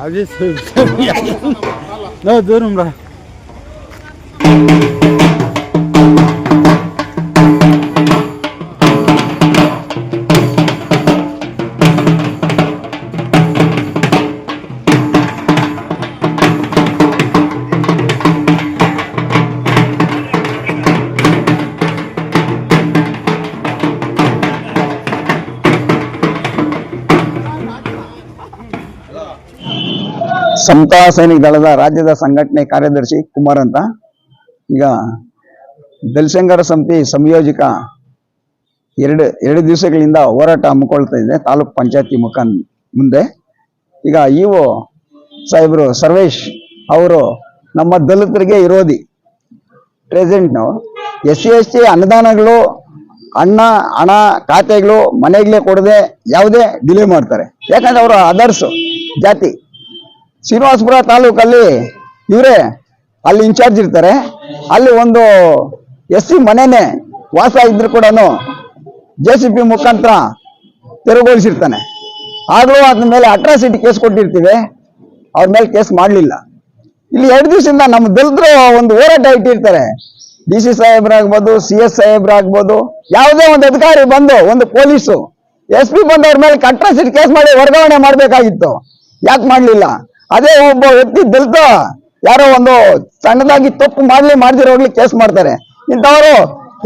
Abi sen ya. Ne durum la? ಸಮತಾ ಸೈನಿಕ ದಳದ ರಾಜ್ಯದ ಸಂಘಟನೆ ಕಾರ್ಯದರ್ಶಿ ಕುಮಾರ್ ಅಂತ. ಈಗ ದಲ್ಸಂಗರ ಸಮಿತಿ ಸಂಯೋಜಕ ಎರಡು ಎರಡು ದಿವಸಗಳಿಂದ ಹೋರಾಟ ಹಮ್ಮಿಕೊಳ್ತಾ ಇದೆ, ತಾಲೂಕ್ ಪಂಚಾಯತಿ ಮುಖ ಮುಂದೆ. ಈಗ ಇವು ಸಾಹೇಬರು ಸರ್ವೇಶ್ ಅವರು ನಮ್ಮ ದಲಿತರಿಗೆ ವಿರೋಧಿ. ಪ್ರೆಸೆಂಟ್ನು ಎಸ್ ಸಿ ಎಸ್ ಟಿ ಅನುದಾನಗಳು ಅಣ್ಣ ಹಣ, ಖಾತೆಗಳು ಮನೆಗಳೇ ಕೊಡದೆ ಯಾವುದೇ ಡಿಲೇ ಮಾಡ್ತಾರೆ. ಯಾಕಂದ್ರೆ ಅವರು ಅದರ್ಸು ಜಾತಿ. ಶ್ರೀನಿವಾಸಪುರ ತಾಲೂಕಲ್ಲಿ ಇವರೇ ಅಲ್ಲಿ ಇನ್ಚಾರ್ಜ್ ಇರ್ತಾರೆ. ಅಲ್ಲಿ ಒಂದು ಎಸ್ ಸಿ ಮನೆನೇ ವಾಸ ಇದ್ರು ಕೂಡ ಜೆ ಸಿ ಪಿ ಮುಖಾಂತರ ತೆರವುಗೊಳಿಸಿರ್ತಾನೆ. ಆಗಲೂ ಅದ್ರ ಮೇಲೆ ಅಟ್ರಾಸಿಟಿ ಕೇಸ್ ಕೊಟ್ಟಿರ್ತೀವಿ. ಅವ್ರ ಮೇಲೆ ಕೇಸ್ ಮಾಡಲಿಲ್ಲ. ಇಲ್ಲಿ ಎರಡು ದಿವಸದಿಂದ ನಮ್ಮ ದಲಿತರು ಒಂದು ಹೋರಾಟ ಇಟ್ಟಿರ್ತಾರೆ. ಡಿ ಸಿ ಸಾಹೇಬ್ರಾಗ್ಬೋದು, ಸಿ ಎಸ್ ಸಾಹೇಬ್ರಾಗ್ಬೋದು, ಯಾವುದೇ ಒಂದು ಅಧಿಕಾರಿ ಬಂದು ಒಂದು ಪೊಲೀಸು, ಎಸ್ ಪಿ ಬಂದು ಮೇಲೆ ಅಟ್ರಾಸಿಟಿ ಕೇಸ್ ಮಾಡಿ ವರ್ಗಾವಣೆ ಮಾಡಬೇಕಾಗಿತ್ತು. ಯಾಕೆ ಮಾಡಲಿಲ್ಲ? ಅದೇ ಒಬ್ಬ ವ್ಯಕ್ತಿ ದಲಿತ, ಯಾರೋ ಒಂದು ಸಣ್ಣದಾಗಿ ತಪ್ಪು ಮಾಡ್ಲಿ ಮಾಡ್ದಿರೋ ಹೋಗ್ಲಿ ಕೇಸ್ ಮಾಡ್ತಾರೆ. ಇಂಥವರು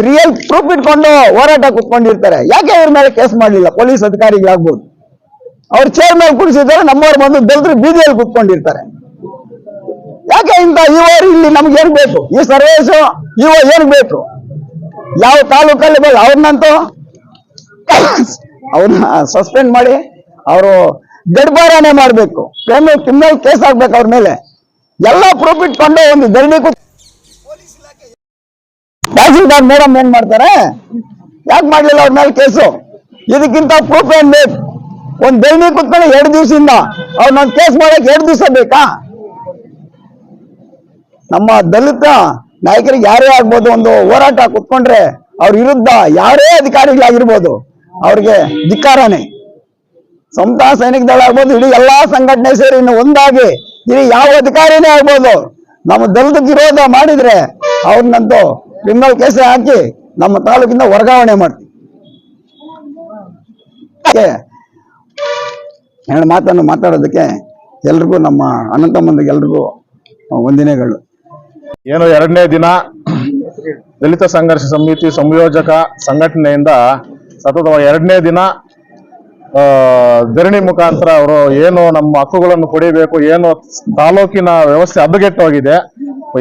ರಿಯಲ್ ಪ್ರೂಫ್ ಇಟ್ಕೊಂಡು ಹೋರಾಟ ಕುತ್ಕೊಂಡಿರ್ತಾರೆ. ಯಾಕೆ ಅವ್ರ ಮೇಲೆ ಕೇಸ್ ಮಾಡಲಿಲ್ಲ? ಪೊಲೀಸ್ ಅಧಿಕಾರಿಗಳಾಗ್ಬೋದು. ಅವ್ರ ಚೇರ್ ಮೇಲೆ ಕುಡಿಸಿದ್ದಾರೆ ನಮ್ಮವ್ರು ಬಂದು ದಲಿತರು ಬೀದಿಯಲ್ಲಿ ಕುತ್ಕೊಂಡಿರ್ತಾರೆ. ಯಾಕೆ ಇಂಥ ಇವರು ಇಲ್ಲಿ ನಮ್ಗೆ ಏನ್ ಬೇಕು? ಈ ಸರ್ವೇಸು ಇವ ಏನ್ ಬೇಕು? ಯಾವ ತಾಲೂಕಲ್ಲಿ ಬೇಕು? ಅವ್ರನ್ನಂತೂ ಅವ್ರನ್ನ ಸಸ್ಪೆಂಡ್ ಮಾಡಿ, ಅವರು ಗಡ್ಬಾರಾನೆ ಮಾಡ್ಬೇಕು. ಕ್ರಿಮಿನಲ್ ಕ್ರಿಮಿನಲ್ ಕೇಸ್ ಆಗ್ಬೇಕು ಅವ್ರ ಮೇಲೆ. ಎಲ್ಲ ಪ್ರೂಫ್ ಇಟ್ಕೊಂಡು ಒಂದು ಧರಣಿ ಕೂತ್ ತಹಸೀಲ್ದಾರ್ ಮೇಡಮ್ ಏನ್ ಮಾಡ್ತಾರೆ? ಯಾಕೆ ಮಾಡ್ಲಿಲ್ಲ ಅವ್ರ ಮೇಲೆ ಕೇಸು? ಇದಕ್ಕಿಂತ ಪ್ರೂಫ್ ಏನ್ ಬೇಕು? ಒಂದ್ ಧರಣಿ ಕೂತ್ಕೊಂಡು ಎರಡು ದಿವಸದಿಂದ ಅವ್ರನ್ನ ಕೇಸ್ ಮಾಡಕ್ ಎರಡು ದಿವಸ ಬೇಕಾ? ನಮ್ಮ ದಲಿತ ನಾಯಕರಿಗೆ ಯಾರೇ ಆಗ್ಬೋದು ಒಂದು ಹೋರಾಟ ಕುತ್ಕೊಂಡ್ರೆ ಅವ್ರ ವಿರುದ್ಧ ಯಾರೇ ಅಧಿಕಾರಿಗಳಾಗಿರ್ಬೋದು ಅವ್ರಿಗೆ ಧಿಕ್ಕಾರನೇ. ಸಮತಾ ಸೈನಿಕ ದಳ ಆಗ್ಬೋದು, ಇಡೀ ಎಲ್ಲಾ ಸಂಘಟನೆ ಸೇರಿ ಇನ್ನು ಒಂದಾಗಿ ಇಡೀ ಯಾವ ಅಧಿಕಾರಿನೇ ಆಗ್ಬೋದು. ನಮ್ಮ ದಲಿತ ವಿರೋಧ ಮಾಡಿದ್ರೆ ಅವ್ರನ್ನಂತೂ ಕ್ರಿಮಿನಲ್ ಕೇಸ್ ಹಾಕಿ ನಮ್ಮ ತಾಲೂಕಿಂದ ವರ್ಗಾವಣೆ ಮಾಡ್ತೀವಿ. ಎರಡು ಮಾತನ್ನು ಮಾತಾಡೋದಕ್ಕೆ ಎಲ್ರಿಗೂ ನಮ್ಮ ಅನಂತಮ್ಮಂದಿಗೆ ಎಲ್ರಿಗೂ ವಂದನೆಗಳು. ಏನು ಎರಡನೇ ದಿನ ದಲಿತ ಸಂಘರ್ಷ ಸಮಿತಿ ಸಂಯೋಜಕ ಸಂಘಟನೆಯಿಂದ ಸತತವಾಗಿ ಎರಡನೇ ದಿನ ಧರಣಿ ಮುಖಾಂತರ ಅವರು ಏನು ನಮ್ಮ ಹಕ್ಕುಗಳನ್ನು ಪಡಿಬೇಕು, ಏನು ತಾಲೂಕಿನ ವ್ಯವಸ್ಥೆ ಹದಗೆಟ್ಟೋಗಿದೆ.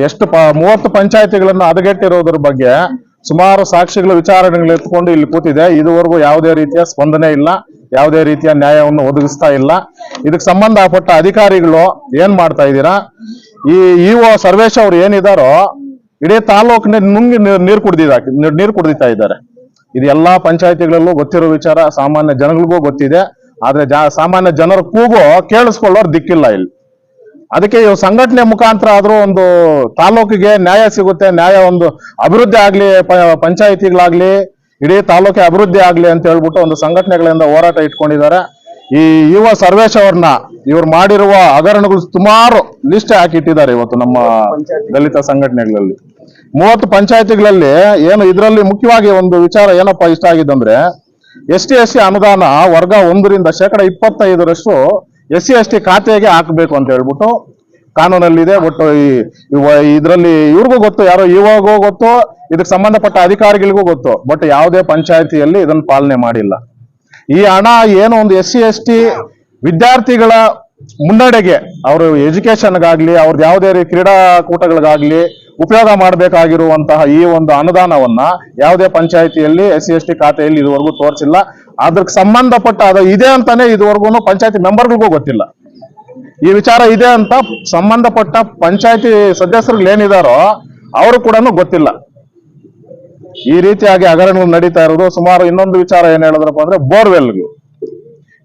ಎಷ್ಟು ಪ, ಮೂವತ್ತು ಪಂಚಾಯತಿಗಳನ್ನು ಹದಗೆಟ್ಟಿರೋದ್ರ ಬಗ್ಗೆ ಸುಮಾರು ಸಾಕ್ಷಿಗಳು ವಿಚಾರಣೆಗಳು ಎತ್ಕೊಂಡು ಇಲ್ಲಿ ಕೂತಿದೆ. ಇದುವರೆಗೂ ಯಾವುದೇ ರೀತಿಯ ಸ್ಪಂದನೆ ಇಲ್ಲ, ಯಾವುದೇ ರೀತಿಯ ನ್ಯಾಯವನ್ನು ಒದಗಿಸ್ತಾ ಇಲ್ಲ. ಇದಕ್ಕೆ ಸಂಬಂಧಪಟ್ಟ ಅಧಿಕಾರಿಗಳು ಏನ್ ಮಾಡ್ತಾ ಇದ್ದೀರಾ? ಈ ಇಒ ಸರ್ವೇಶ್ ಅವ್ರು ಏನಿದಾರೋ, ಇಡೀ ತಾಲೂಕಿನ ನುಂಗಿ ನೀರು ನೀರ್ ಕುಡ್ದಿದ ನೀರು ಕುಡ್ದಿತಾ ಇದ್ದಾರೆ. ಇದು ಎಲ್ಲಾ ಪಂಚಾಯತಿಗಳಲ್ಲೂ ಗೊತ್ತಿರೋ ವಿಚಾರ, ಸಾಮಾನ್ಯ ಜನಗಳಿಗೂ ಗೊತ್ತಿದೆ. ಆದ್ರೆ ಸಾಮಾನ್ಯ ಜನರ ಕೂಗು ಕೇಳಿಸ್ಕೊಳ್ಳೋರು ದಿಕ್ಕಿಲ್ಲ ಇಲ್ಲಿ. ಅದಕ್ಕೆ ಇವು ಸಂಘಟನೆ ಮುಖಾಂತರ ಆದ್ರೂ ಒಂದು ತಾಲೂಕಿಗೆ ನ್ಯಾಯ ಸಿಗುತ್ತೆ, ನ್ಯಾಯ ಒಂದು ಅಭಿವೃದ್ಧಿ ಆಗ್ಲಿ ಪಂಚಾಯತಿಗಳಾಗ್ಲಿ, ಇಡೀ ತಾಲೂಕಿ ಅಭಿವೃದ್ಧಿ ಆಗ್ಲಿ ಅಂತ ಹೇಳ್ಬಿಟ್ಟು ಒಂದು ಸಂಘಟನೆಗಳಿಂದ ಹೋರಾಟ ಇಟ್ಕೊಂಡಿದ್ದಾರೆ. ಈ ಯುವ ಸರ್ವೇಶ್ ಅವ್ರನ್ನ ಇವ್ರು ಮಾಡಿರುವ ಹಗರಣಗಳು ಸುಮಾರು ಲಿಸ್ಟ್ ಹಾಕಿಟ್ಟಿದ್ದಾರೆ ಇವತ್ತು ನಮ್ಮ ದಲಿತ ಸಂಘಟನೆಗಳಲ್ಲಿ. ಮೂವತ್ತು ಪಂಚಾಯತಿಗಳಲ್ಲಿ ಏನು ಇದರಲ್ಲಿ ಮುಖ್ಯವಾಗಿ ಒಂದು ವಿಚಾರ ಏನಪ್ಪ ಇಷ್ಟ ಆಗಿದ್ದಂದ್ರೆ ಎಸ್ ಟಿ ಎಸ್ ಸಿ ಅನುದಾನ ವರ್ಗ ಒಂದರಿಂದ ಶೇಕಡ ಇಪ್ಪತ್ತೈದರಷ್ಟು ಎಸ್ ಸಿ ಎಸ್ ಟಿ ಖಾತೆಗೆ ಹಾಕಬೇಕು ಅಂತ ಹೇಳ್ಬಿಟ್ಟು ಕಾನೂನಲ್ಲಿದೆ. ಒಟ್ಟು ಈ ಇದರಲ್ಲಿ ಇವ್ರಿಗೂ ಗೊತ್ತು, ಯಾರೋ ಇವಾಗೂ ಗೊತ್ತು, ಇದಕ್ಕೆ ಸಂಬಂಧಪಟ್ಟ ಅಧಿಕಾರಿಗಳಿಗೂ ಗೊತ್ತು, ಬಟ್ ಯಾವುದೇ ಪಂಚಾಯತಿಯಲ್ಲಿ ಇದನ್ನು ಪಾಲನೆ ಮಾಡಿಲ್ಲ. ಈ ಹಣ ಏನು ಒಂದು ಎಸ್ ಸಿ ಎಸ್ ಟಿ ವಿದ್ಯಾರ್ಥಿಗಳ ಮುನ್ನಡೆಗೆ, ಅವರು ಎಜುಕೇಶನ್ಗಾಗ್ಲಿ ಅವ್ರದ್ದು ಯಾವುದೇ ರೀತಿ ಕ್ರೀಡಾಕೂಟಗಳಿಗಾಗ್ಲಿ ಉಪಯೋಗ ಮಾಡಬೇಕಾಗಿರುವಂತಹ ಈ ಒಂದು ಅನುದಾನವನ್ನ ಯಾವುದೇ ಪಂಚಾಯಿತಿಯಲ್ಲಿ ಎಸ್ ಸಿ ಎಸ್ ಟಿ ಖಾತೆಯಲ್ಲಿ ಇದುವರೆಗೂ ತೋರಿಸಿಲ್ಲ. ಅದಕ್ಕೆ ಸಂಬಂಧಪಟ್ಟ ಅದು ಇದೆ ಅಂತಾನೆ ಇದುವರೆಗೂ ಪಂಚಾಯತಿ ಮೆಂಬರ್ಗಳಿಗೂ ಗೊತ್ತಿಲ್ಲ. ಈ ವಿಚಾರ ಇದೆ ಅಂತ ಸಂಬಂಧಪಟ್ಟ ಪಂಚಾಯತಿ ಸದಸ್ಯರುಗಳು ಏನಿದಾರೋ ಅವರು ಕೂಡ ಗೊತ್ತಿಲ್ಲ. ಈ ರೀತಿಯಾಗಿ ಹಗರಣಗಳು ನಡೀತಾ ಇರೋದು. ಸುಮಾರು ಇನ್ನೊಂದು ವಿಚಾರ ಏನ್ ಹೇಳಿದ್ರಪ್ಪ ಅಂದ್ರೆ ಬೋರ್ವೆಲ್ಗಳು.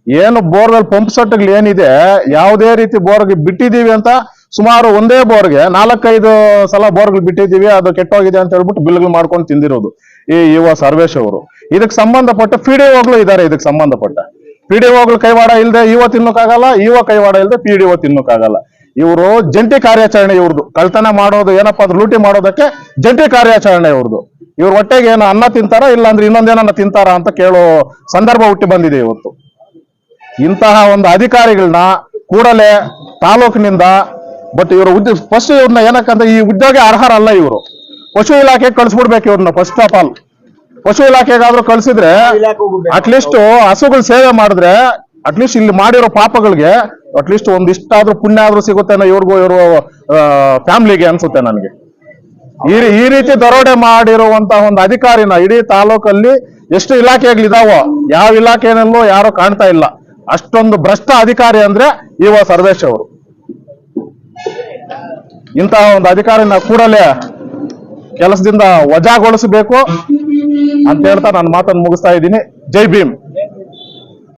ಏನು ಬೋರ್ವೆಲ್ ಪಂಪ್ ಸೆಟ್ಗಳು ಏನಿದೆ, ಯಾವುದೇ ರೀತಿ ಬೋರ್ಗೆ ಬಿಟ್ಟಿದ್ದೀವಿ ಅಂತ ಸುಮಾರು ಒಂದೇ ಬೋರ್ಗೆ ನಾಲ್ಕೈದು ಸಲ ಬೋರ್ಗಳು ಬಿಟ್ಟಿದ್ದೀವಿ, ಅದು ಕೆಟ್ಟೋಗಿದೆ ಅಂತ ಹೇಳ್ಬಿಟ್ಟು ಬಿಲ್ಗಳು ಮಾಡ್ಕೊಂಡು ತಿಂದಿರೋದು ಈ ಯುವ ಸರ್ವೇಶ್ ಅವರು. ಇದಕ್ಕೆ ಸಂಬಂಧಪಟ್ಟ ಪಿ ಡಿ ಇದ್ದಾರೆ ಇದಕ್ಕೆ ಸಂಬಂಧಪಟ್ಟ. ಪಿ ಡಿ ಒಗಳು ಕೈವಾಡ ಇಲ್ಲದೆ ಇವ ತಿನ್ನೋಕ್ಕಾಗಲ್ಲ ಇವ ಕೈವಾಡ ಇಲ್ಲದೆ ಪಿ ಡಿ ಓ ತಿನ್ನೋಕ್ಕಾಗಲ್ಲ. ಇವರು ಜಂಟಿ ಕಾರ್ಯಾಚರಣೆ ಇವ್ರದ್ದು ಕಳ್ತನ ಮಾಡೋದು, ಏನಪ್ಪಾ ಅದು ಲೂಟಿ ಮಾಡೋದಕ್ಕೆ ಜಂಟಿ ಕಾರ್ಯಾಚರಣೆ ಇವ್ರದ್ದು ಇವ್ರ ಹೊಟ್ಟೆಗೆ ಏನೋ ಅನ್ನ ತಿಂತಾರ ಇಲ್ಲ ಅಂದ್ರೆ ಇನ್ನೊಂದೇನನ್ನ ತಿಂತಾರ ಅಂತ ಕೇಳೋ ಸಂದರ್ಭ ಹುಟ್ಟಿ ಬಂದಿದೆ ಇವತ್ತು. ಇಂತಹ ಒಂದು ಅಧಿಕಾರಿಗಳನ್ನ ಕೂಡಲೇ ತಾಲೂಕಿನಿಂದ ಬಟ್ ಇವರು ಉದ್ಯ ಫಸ್ಟ್ ಇವ್ರನ್ನ ಏನಕ್ಕಂದ್ರೆ ಈ ಉದ್ಯೋಗ ಅರ್ಹರಲ್ಲ ಇವರು. ಪಶು ಇಲಾಖೆಗೆ ಕಳಿಸ್ಬಿಡ್ಬೇಕು ಇವ್ರನ್ನ ಫಸ್ಟ್ ಆಫ್ ಆಲ್ ಪಶು ಇಲಾಖೆಗಾದ್ರೂ ಕಳ್ಸಿದ್ರೆ ಅಟ್ಲೀಸ್ಟ್ ಹಸುಗಳು ಸೇವೆ ಮಾಡಿದ್ರೆ ಅಟ್ಲೀಸ್ಟ್ ಇಲ್ಲಿ ಮಾಡಿರೋ ಪಾಪಗಳಿಗೆ ಅಟ್ಲೀಸ್ಟ್ ಒಂದಿಷ್ಟಾದ್ರೂ ಪುಣ್ಯ ಆದ್ರೂ ಸಿಗುತ್ತೇನೋ ಇವ್ರಿಗೂ ಇವರು ಫ್ಯಾಮಿಲಿಗೆ ಅನ್ಸುತ್ತೆ ನನಗೆ. ಈ ಈ ರೀತಿ ದರೋಡೆ ಮಾಡಿರುವಂತಹ ಒಂದು ಅಧಿಕಾರಿನ ಇಡೀ ತಾಲೂಕಲ್ಲಿ ಎಷ್ಟು ಇಲಾಖೆಗಳಿದಾವೋ, ಯಾವ ಇಲಾಖೆನಲ್ಲೂ ಯಾರು ಕಾಣ್ತಾ ಇಲ್ಲ. ಅಷ್ಟೊಂದು ಭ್ರಷ್ಟ ಅಧಿಕಾರಿ ಅಂದ್ರೆ ಇವ ಸರ್ವೇಶ್ ಅವರು. ಇಂತಹ ಒಂದು ಅಧಿಕಾರಿನ ಕೂಡಲೇ ಕೆಲಸದಿಂದ ವಜಾಗೊಳಿಸಬೇಕು ಅಂತ ಹೇಳ್ತಾ ನಾನು ಮಾತನ್ನು ಮುಗಿಸ್ತಾ ಇದ್ದೀನಿ. ಜೈ ಭೀಮ್.